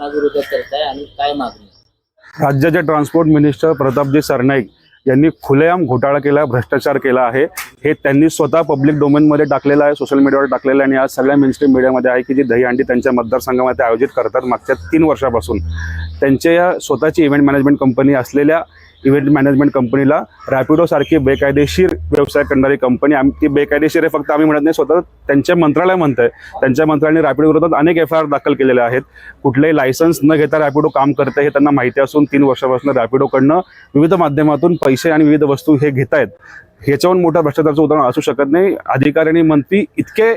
विरोधात करताय आणि काय मागणी? राज्याचे ट्रान्सपोर्ट मिनिस्टर प्रतापजी सरनाईक यांनी खुलेआम घोटाळा केला भ्रष्टाचार केला आहे. हे त्यांनी स्वतः पब्लिक डोमेनमध्ये टाकलेलं आहे सोशल मीडियावर टाकलेलं आहे आणि आज सगळ्या मेनस्ट्रीम मीडियामध्ये आहे की जी दहीहंडी त्यांच्या मतदारसंघामध्ये आयोजित करतात मागच्या तीन वर्षापासून. त्यांच्या या स्वतःची इव्हेंट मॅनेजमेंट कंपनी असलेल्या इव्हेंट मॅनेजमेंट कंपनीला रॅपिडोसारखी बेकायदेशीर व्यवसाय करणारी कंपनी आम ती बेकायदेशीर आहे फक्त आम्ही म्हणत नाही स्वतः त्यांचे मंत्रालय म्हणत आहे त्यांच्या मंत्रालयाने रॅपिडो विरोधात अनेक एफ आय आर दाखल केलेले आहेत. कुठलेही लायसन्स न घेता रॅपिडो काम करते हे त्यांना माहिती असून तीन वर्षापासून रॅपिडोकडनं विविध माध्यमातून पैसे आणि विविध वस्तू हे घेत आहेत ह्याच्याहून मोठा भ्रष्टाचाराचं उदाहरण असू शकत नाही. अधिकारी आणि मंत्री इतके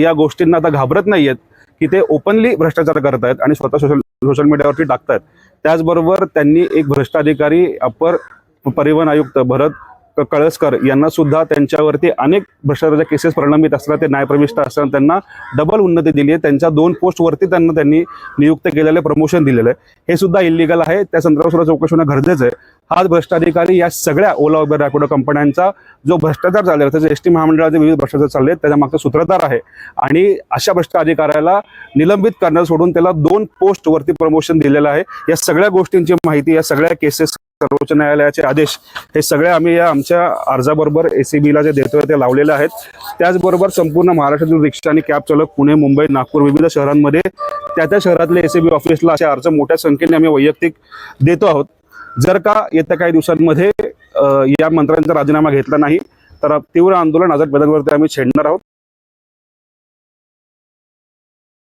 या गोष्टींना आता घाबरत नाही आहेत की ते ओपनली भ्रष्टाचार करत आहेत आणि स्वतः सोशल सोशल मीडियावरती टाकत आहेत त्याचबरोबर त्यांनी एक भ्रष्ट अधिकारी अपर परिवहन आयुक्त भरत कळसकर यांना सुद्धा त्यांच्यावरती अनेक भ्रष्टाचाराच्या केसेस प्रलंबित असताना ते न्यायप्रविष्ट असताना त्यांना डबल उन्नती दिली आहे. त्यांच्या दोन पोस्टवरती त्यांना त्यांनी नियुक्त केलेलं प्रमोशन दिलेलं आहे. हे सुद्धा इलिगल आहे. त्या संदर्भात सुद्धा चौकशी होणं गरजेचं आहे. हाच भ्रष्टाधिकारी या सगळ्या ओला उबेर रॅपिडो कंपन्यांचा जो भ्रष्टाचार चाललेला आहे, त्याचे एस टी महामंडळाचे विविध भ्रष्टाचार चालले आहेत त्याच्या मागचा सूत्रधार आहे. आणि अशा भ्रष्ट अधिकाऱ्याला निलंबित करणं सोडून त्याला दोन पोस्टवरती प्रमोशन दिलेलं आहे. या सगळ्या गोष्टींची माहिती या सगळ्या केसेस सर्वोच्च न्यायालयाचे आदेश हे सगळे आम्ही या आमच्या अर्जाबरोबर एसीबीला जे देतोय ते लावलेले आहेत. त्याचबरोबर संपूर्ण महाराष्ट्रातील रिक्षा आणि कॅब चालक पुणे मुंबई नागपूर विविध शहरांमध्ये त्या त्या शहरातले एसीबी ऑफिसला असे अर्ज मोठ्या संख्येने आम्ही वैयक्तिक देतो आहोत. जर का येत्या काही दिवसांमध्ये या मंत्र्यांचा राजीनामा घेतला नाही तर तीव्र आंदोलन आझाद मैदानावरती आम्ही छेडणार आहोत.